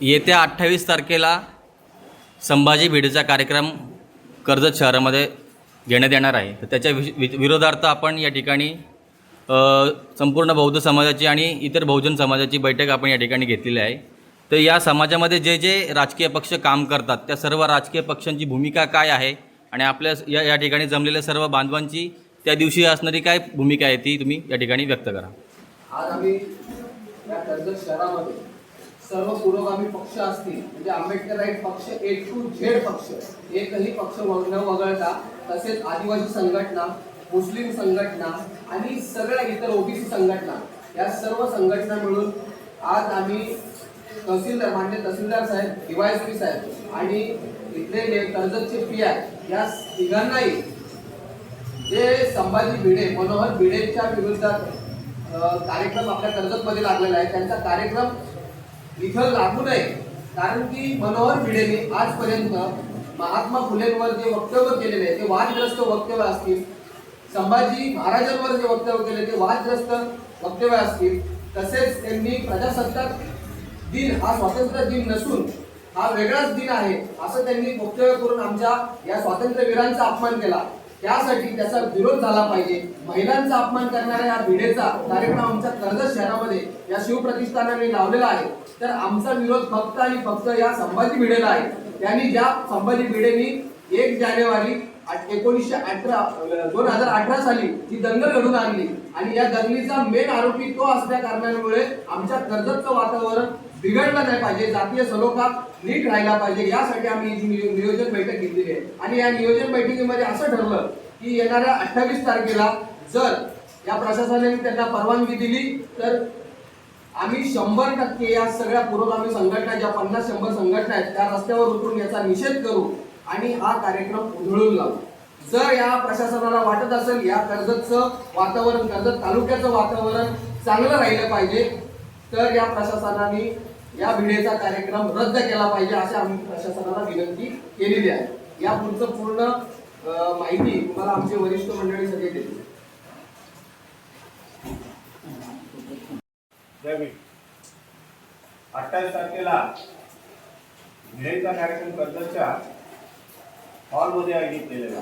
येत्या अठ्ठावीस तारखेला संभाजी भिडेचा कार्यक्रम कर्जत शहरामध्ये घेण्यात येणार आहे. तर त्याच्या वि वि- विरोधार्थ आपण या ठिकाणी संपूर्ण बौद्ध समाजाची आणि इतर बहुजन समाजाची बैठक आपण या ठिकाणी घेतलेली आहे. तर या समाजामध्ये जे जे राजकीय पक्ष काम करतात त्या सर्व राजकीय पक्षांची भूमिका काय आहे? आणि आपल्या या या ठिकाणी जमलेल्या सर्व बांधवांची त्या दिवशी असणारी काय भूमिका आहे ती तुम्ही या ठिकाणी व्यक्त करा. आज आम्ही या कर्जत शहरामध्ये सर्व पुरोगामी पक्ष असतील म्हणजे आंबेडकराईट पक्ष ए टू झेड पक्ष एकही पक्ष न वगळता तसेच आदिवासी संघटना मुस्लिम संघटना आणि सगळ्या इतर ओबीसी संघटना या सर्व संघटना मिळून आज आम्ही तहसीलदार मान्य तहसीलदार साहेब डीवायएसपी साहेब आणि इथले कर्जतचे पी आय या तिघांनाही जे संभाजी भिडे मनोहर भिडेच्या विरुद्धात कार्यक्रम आपल्या कर्जतमध्ये लागलेला आहे. त्यांचा कार्यक्रम इथं लागू नये. कारण की मनोहर भिडेने आजपर्यंत महात्मा फुलेंवर जे वक्तव्य केलेले आहे ते वादग्रस्त वक्तव्य असतील. संभाजी महाराजांवर जे वक्तव्य केले ते वादग्रस्त वक्तव्य असतील. तसेच त्यांनी प्रजासत्ताक दिन हा स्वातंत्र्य दिन नसून हा वेगळाच दिन आहे असं त्यांनी वक्तव्य करून आमच्या या स्वातंत्र्यवीरांचा अपमान केला. त्यासाठी त्याचा विरोध झाला पाहिजे. महिलांचा अपमान करणाऱ्या या भिडेचा कार्यक्रम आमच्या कर्जत शहरामध्ये या शिवप्रतिष्ठानाने लावलेला आहे. तर आमचा विरोध फक्त आणि फक्त या संभाजी भिडेला आहे. त्यांनी ज्या संभाजी भिडेनी एक जानेवारी एकोणीसशे अठरा दोन हजार अठरा साली ती दंगल घडून आणली. आणि या दंगलीचा मेन आरोपी तो असल्या कारणामुळे आमच्या कर्जतचं वातावरण बिघडलं नाही पाहिजे जातीय सलोखा नीट राहिला पाहिजे. यासाठी आम्ही ही नियोजन बैठक घेतलेली आहे. आणि या नियोजन बैठकीमध्ये असं ठरलं की येणाऱ्या अठ्ठावीस तारखेला जर या प्रशासनाने त्यांना परवानगी दिली तर आम्ही शंभर टक्के या सगळ्या पुरोगामी संघटना ज्या पन्नास शंभर संघटना आहेत त्या रस्त्यावर उतरून याचा निषेध करू आणि हा कार्यक्रम उधळून लावू. जर या प्रशासनाला वाटत असेल या कर्जतचं वातावरण कर्जत तालुक्याचं वातावरण चांगलं राहिलं पाहिजे तर या प्रशासनाने या भिडेचा कार्यक्रम रद्द केला पाहिजे अशी आम्ही प्रशासनाला विनंती केलेली आहे. या पुढचं पूर्ण माहिती तुम्हाला आमचे वरिष्ठ मंडळी सगळे देतील. अठ्ठावीस तारखेला भिडेचा कार्यक्रम कर्जतच्या हॉलमध्ये आयोजित केलेला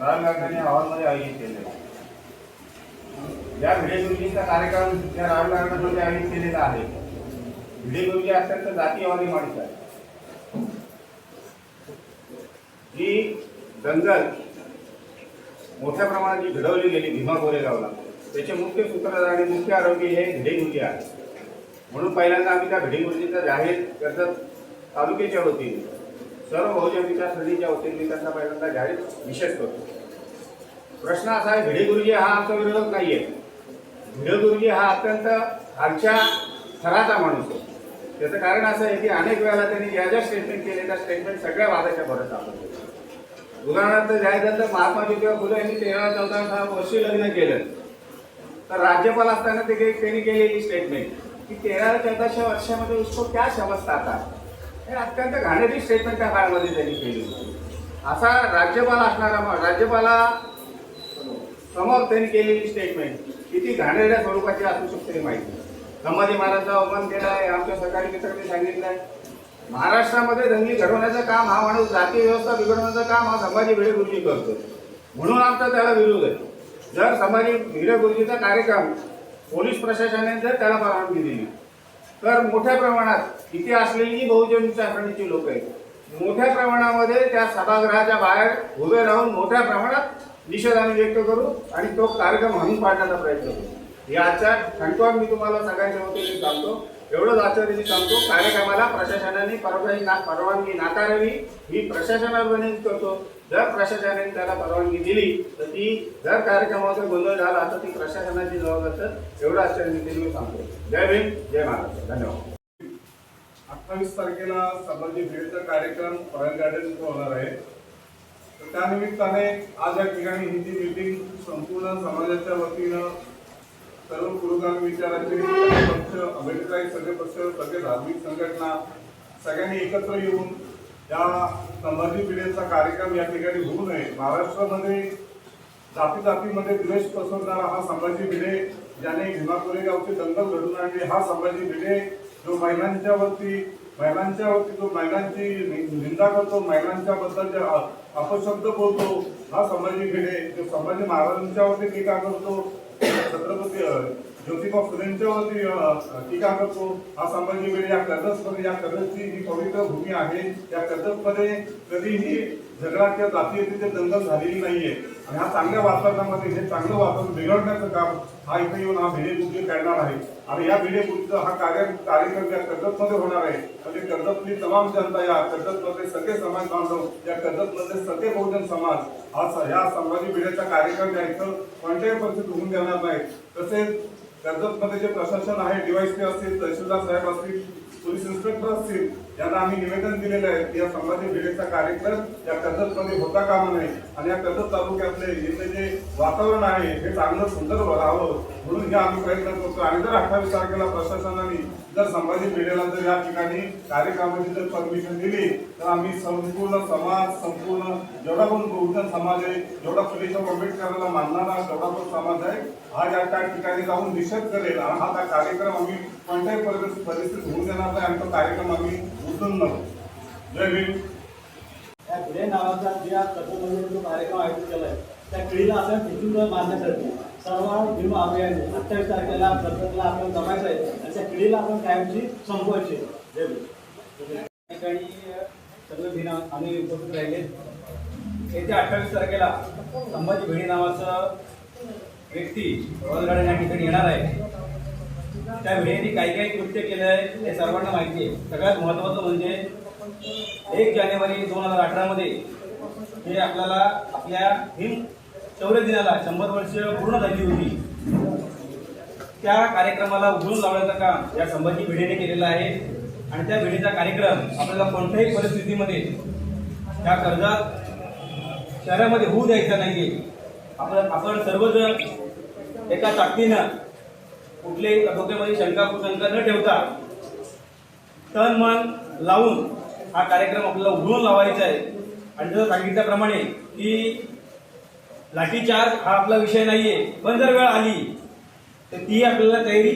राम गार्डन हॉलमध्ये आयोजित केलेला या भिडे गुरुजीचा कार्यक्रम या राम आयोजित केलेला आहे. भिडे गुरुजी अत्यंत जातीयवादी माणूस आहे जी दंगल मोठ्या प्रमाणात जी घडवली गेली भीमा गोरेगावला त्याचे मुख्य सूत्रधार आणि मुख्य आरोपी हे भिडे आहे म्हणून पहिल्यांदा आम्ही त्या भिडे जाहीर कर्जत तालुक्याच्या वतीने सर्व बहुजन विकास नदीच्या वतीने मी त्यांचा पहिल्यांदा जाहीर निषेध करतो. प्रश्न असा आहे भिडे गुरुजी हा आमचा विरोधक नाही आहे भिडे गुरुजी हा अत्यंत आमच्या थराचा माणूस आहे. त्याचं कारण असं आहे की अनेक वेळेला त्यांनी ज्या ज्या स्टेटमेंट केले त्या स्टेटमेंट सगळ्या वादाच्या भरत आपण उदाहरणार्थ जायचं महात्मा ज्योतिबा फुले यांनी तेरा चौदा सहा वर्षी लग्न केलं. तर राज्यपाल असताना ते काही- त्यांनी केलेली स्टेटमेंट की तेरा चौदाशे वर्षामध्ये उसको क्या समजता हे अत्यंत घाणेरी स्टेटमेंट त्या काळामध्ये त्यांनी केली होती. असा राज्यपाल असणारा राज्यपाला समोर त्यांनी केलेली स्टेटमेंट किती घाणेरड्या स्वरूपाची असू शकते हे माहिती संभाजी महाराजचा अवमान केला आहे. आमच्या सरकारी मित्रांनी आहे. महाराष्ट्रामध्ये दंगली घडवण्याचं काम हा माणूस जातीय व्यवस्था बिघडवण्याचं काम हा संभाजी भिडे गुरुजी करतो. म्हणून आमचा त्याला विरोध आहे. जर संभाजी भिडे गुरुजीचा कार्यक्रम पोलीस प्रशासनाने जर त्याला परवानगी दिली तर मोठ्या प्रमाणात इथे असलेली जी बहुजन चाचणीची लोक आहेत. मोठ्या प्रमाणामध्ये त्या सभागृहाच्या बाहेर उभे राहून मोठ्या प्रमाणात निषेध आम्ही व्यक्त करू आणि तो कार्यक्रम हाणून पाडण्याचा प्रयत्न करू. या आजच्या खंडपण मी तुम्हाला सगळ्यांच्या वतीने सांगतो. एवढंच आजच्या सांगतो कार्यक्रमाला प्रशासनाने परवानगी ना परवानगी नाकारावी. ही प्रशासनाला विनंती करतो. जर प्रशासनाने त्याला परवानगी दिली तर ती जर कार्यक्रमाचा गोंधळ झाला तर ती प्रशासनाची जबाबदार तर एवढं आजच्या मी सांगतो. जय भीम जय महाराष्ट्र धन्यवाद. अठ्ठावीस तारखेला संभाजी भेटचा कार्यक्रम रॉयल गार्डन इथं होणार आहे तर त्यानिमित्ताने आज या ठिकाणी हिंदी जी मीटिंग संपूर्ण समाजाच्या वतीनं सर्व पुरोगामी विचाराचे पक्ष आंबेडकरी सगळे पक्ष सगळे धार्मिक संघटना सगळ्यांनी एकत्र येऊन या संभाजी पिढेचा कार्यक्रम या ठिकाणी होऊ नये. महाराष्ट्रामध्ये जाती जातीमध्ये द्वेष पसरणारा हा संभाजी भिडे ज्याने भीमा कोरेगावची दंगल घडून आणले हा संभाजी भिडे जो महिलांच्या वरती महिलांच्या वरती जो महिलांची निंदा करतो महिलांच्या बद्दल जे अपशब्द बोलतो हा संभाजी भिडे जो संभाजी महाराजांच्या वरती टीका करतो छत्रपती ज्योतिबा फुलेंच्यावरती टीका करतो. हा संभाजी भिडे या कर्जतमध्ये या कर्जतची ही पवित्र भूमी आहे या कर्जतमध्ये कधीही झगडा किंवा जातीयतेचे दंगल झालेली नाहीये. आणि हा चांगल्या वातावरणामध्ये हे चांगलं वातावरण बिघडण्याचं काम हा इथे येऊन हा भिडे करणार आहे? आणि या भिडे हा कार्य कार्यक्रम या कर्जतमध्ये होणार आहे? म्हणजे कर्जतली तमाम जनता या कर्जतमधले सगळे समाज बांधव या कर्जतमधले सगळे बहुजन समाज हा स- या संभाजी भिडेचा कार्यक्रम या इथं कोणत्याही परिस्थितीत होऊन देणार नाही तसेच कर्जतमध्ये जे प्रशासन आहे डीवायसी असतील तहसीलदार साहेब असतील पोलीस इन्स्पेक्टर असतील यांना आम्ही निवेदन दिलेलं आहे की या संभाजी भिडेचा कार्यक्रम या कर्जतमध्ये होता कामा नये आणि या कर्जत तालुक्यातले इथे जे वातावरण आहे हे चांगलं सुंदर राहावं म्हणून हे आम्ही प्रयत्न करतो. आणि जर अठ्ठावीस तारखेला प्रशासनाने जर संभाजी पेढेला जर या ठिकाणी कार्यक्रमाची जर परमिशन दिली तर आम्ही संपूर्ण समाज संपूर्ण जेवढा पण बहुजन समाज आहे जेवढा फुलेशाह आंबेडकरांना मानणारा जेवढा पण समाज आहे हा या त्या ठिकाणी जाऊन निषेध करेल आणि हा त्या कार्यक्रम आम्ही कोणत्याही परिस्थितीत परिस्थितीत होऊ देणार नाही. आणि तो कार्यक्रम आम्ही उचलून नव्हतो जय भीम. या पुढे नावाचा ज्या कथेमध्ये जो कार्यक्रम आयोजित केला आहे त्या पिढीला आपण तिथून मारण्यासाठी सर्व भीम अभियान अठ्ठावीस तारखेला प्रत्येकाला आपण जमायचं आहे. आणि त्या पिढीला आपण कायमची संपवायची आहे. ठिकाणी सर्व भिना आम्ही उपस्थित राहिले. येत्या अठ्ठावीस तारखेला संभाजी भिणी नावाचं व्यक्ती रोजगार या ठिकाणी येणार आहे. त्या भिडेने काही काही कृत्य केलं आहे हे सर्वांना माहिती आहे. सगळ्यात महत्त्वाचं म्हणजे एक जानेवारी दोन हजार अठरामध्ये हे आपल्याला आपल्या हिम शौर्य दिनाला शंभर वर्ष पूर्ण झाली होती. त्या कार्यक्रमाला उघडून लावण्याचं काम या संभाजी भिडेने केलेलं आहे. आणि त्या भिडेचा कार्यक्रम आपल्याला कोणत्याही परिस्थितीमध्ये त्या कर्जात शहरामध्ये होऊ द्यायचा नाहीये. आपण आपण सर्वजण एका ताकदीनं कुठल्याही डोक्यामध्ये शंका कुशंका न ठेवता तन मन लावून हा कार्यक्रम आपल्याला उघडून लावायचा आहे. आणि जसं सांगितल्याप्रमाणे की लाठीचार्ज हा आपला विषय नाहीये. पण जर वेळ आली तर ती आपल्याला तयारी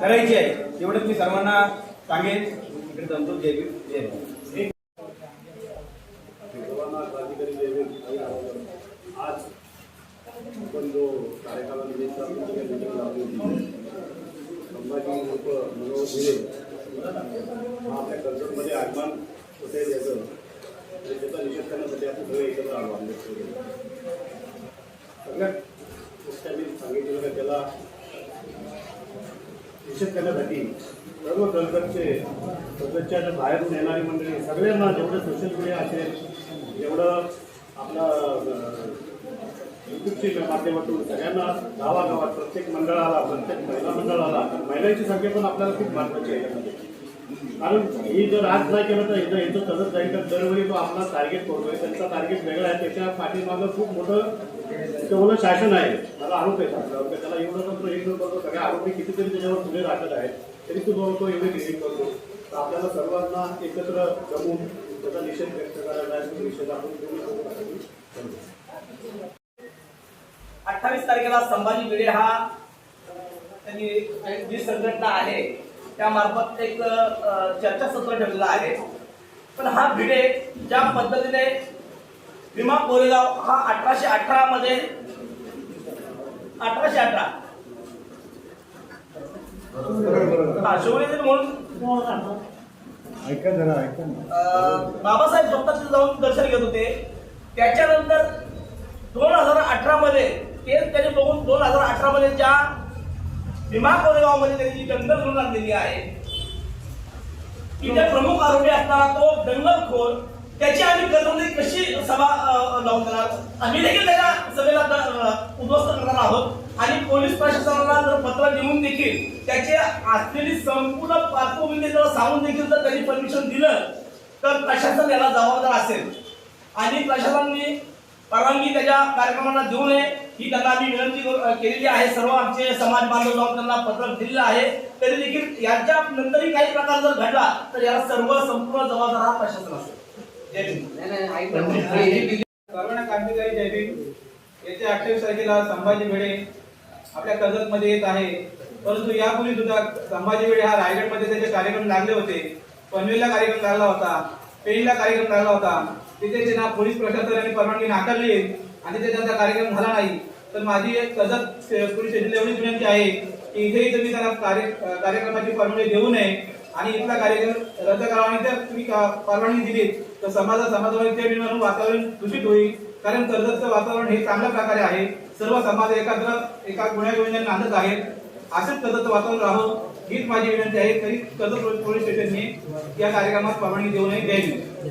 करायची आहे. एवढंच मी सर्वांना सांगेन. इकडे जमतो जय जय आज आपण जो कार्यकालानिमित्त संभाजी लोक मनोहर भिडे हा आपल्या कर्जतमध्ये आगमन होते त्याचं त्याचा निषेध करण्यासाठी आपण सगळे एकत्र आलो आंबेडकर सांगितलेलं का त्याला निषेध करण्यासाठी सर्व कर्जतचे कर्जतच्या ज्या बाहेरून येणारी मंडळी सगळ्यांना जेवढं सोशल मीडिया असेल जेवढं आपलं युट्यूबच्या माध्यमातून सगळ्यांना गावागावात प्रत्येक मंडळाला प्रत्येक महिला मंडळाला महिलांची संख्या पण आपल्याला खूप महत्वाची आहे याच्यामध्ये. कारण ही जर आज नाही केलं तर इथं यांचं तसंच जाईल तर दरवेळी तो आपला टार्गेट करतोय त्यांचा टार्गेट वेगळा आहे त्याच्या पाठीमागं खूप मोठं तेवढं शासन आहे. मला आरोप आहे त्याला एवढं करतो हे करतो सगळे आरोपी कितीतरी त्याच्यावर पुढे राहत आहेत. तरी तो बोलतो एवढे निषेध करतो. तर आपल्याला सर्वांना एकत्र जमून त्याचा निषेध व्यक्त करायला निषेध आपण अठ्ठावीस तारखेला संभाजी भिडे हा त्यांनी जी संघटना आहे त्यामार्फत एक चर्चासत्र ठेवलेलं आहे. पण हा भिडे ज्या पद्धतीने भीमा कोरेगाव हा अठराशे अठरा मध्ये अठराशे अठरा. हा शिवनेरी म्हणून ऐका जरा ऐका अं, बाबासाहेब स्वतः तिथे जाऊन दर्शन घेत होते. त्याच्यानंतर दोन हजार अठरा मध्ये तेच त्यांनी बघून दोन हजार अठरा मध्ये ज्या भीमा कोरेगावमध्ये त्यांनी जी दंगल घडून आणलेली आहे. तिथे प्रमुख आरोपी असणारा तो दंगलखोर त्याची आम्ही कर्मचारी कशी सभा लावून देणार? आम्ही देखील त्याच्या सभेला उद्ध्वस्त करणार आहोत. आणि पोलीस प्रशासनाला जर पत्र लिहून देखील त्याची असलेली संपूर्ण पार्श्वभूमी म्हणजे जर सांगून देखील जर त्यांनी परमिशन दिलं तर प्रशासन याला जबाबदार असेल. आणि प्रशासनाने परवानगी त्याच्या कार्यक्रमांना देऊ नये ही त्यांना आम्ही विनंती केलेली आहे. सर्व आमचे समाज बांधव जाऊन त्यांना पत्र दिलेलं आहे. तरी देखील यांच्या नंतरही काही प्रकार जर घडला तर याला सर्व संपूर्ण जबाबदार हा प्रशासन असेल. सर्वांना क्रांतिकारी जय भीम येत्या अठ्ठावीस तारखेला संभाजी भिडे आपल्या कर्जतमध्ये येत आहे परंतु यापूर्वी सुद्धा संभाजी भिडे हा रायगडमध्ये त्याचे कार्यक्रम लागले होते पनवेलला कार्यक्रम लागला होता पेणला कार्यक्रम लागला होता तिथे त्यांना पोलीस प्रशासनाने परवानगी नाकारली आणि ते त्यांचा कार्यक्रम झाला नाही तर माझी एक कर्जत पोलीस स्टेशनला एवढीच विनंती आहे की इथेही तुम्ही त्यांना कार्य कार्यक्रमाची परवानगी देऊ नये. आणि इथला कार्यक्रम रद्द करावा आणि जर तुम्ही का- परवानगी दिली तर समाजा समाजामध्ये निर्माण वातावरण दूषित होईल. कारण कर्जतचं वातावरण हे चांगल्या प्रकारे आहे. सर्व समाज एकत्र एका गुन्ह्या नांदत आहेत. असंच कर्जतचं वातावरण राहो. हीच माझी विनंती आहे. तरी कर्जत पोलीस स्टेशनने या कार्यक्रमात परवानगी देऊ नये. द्यावी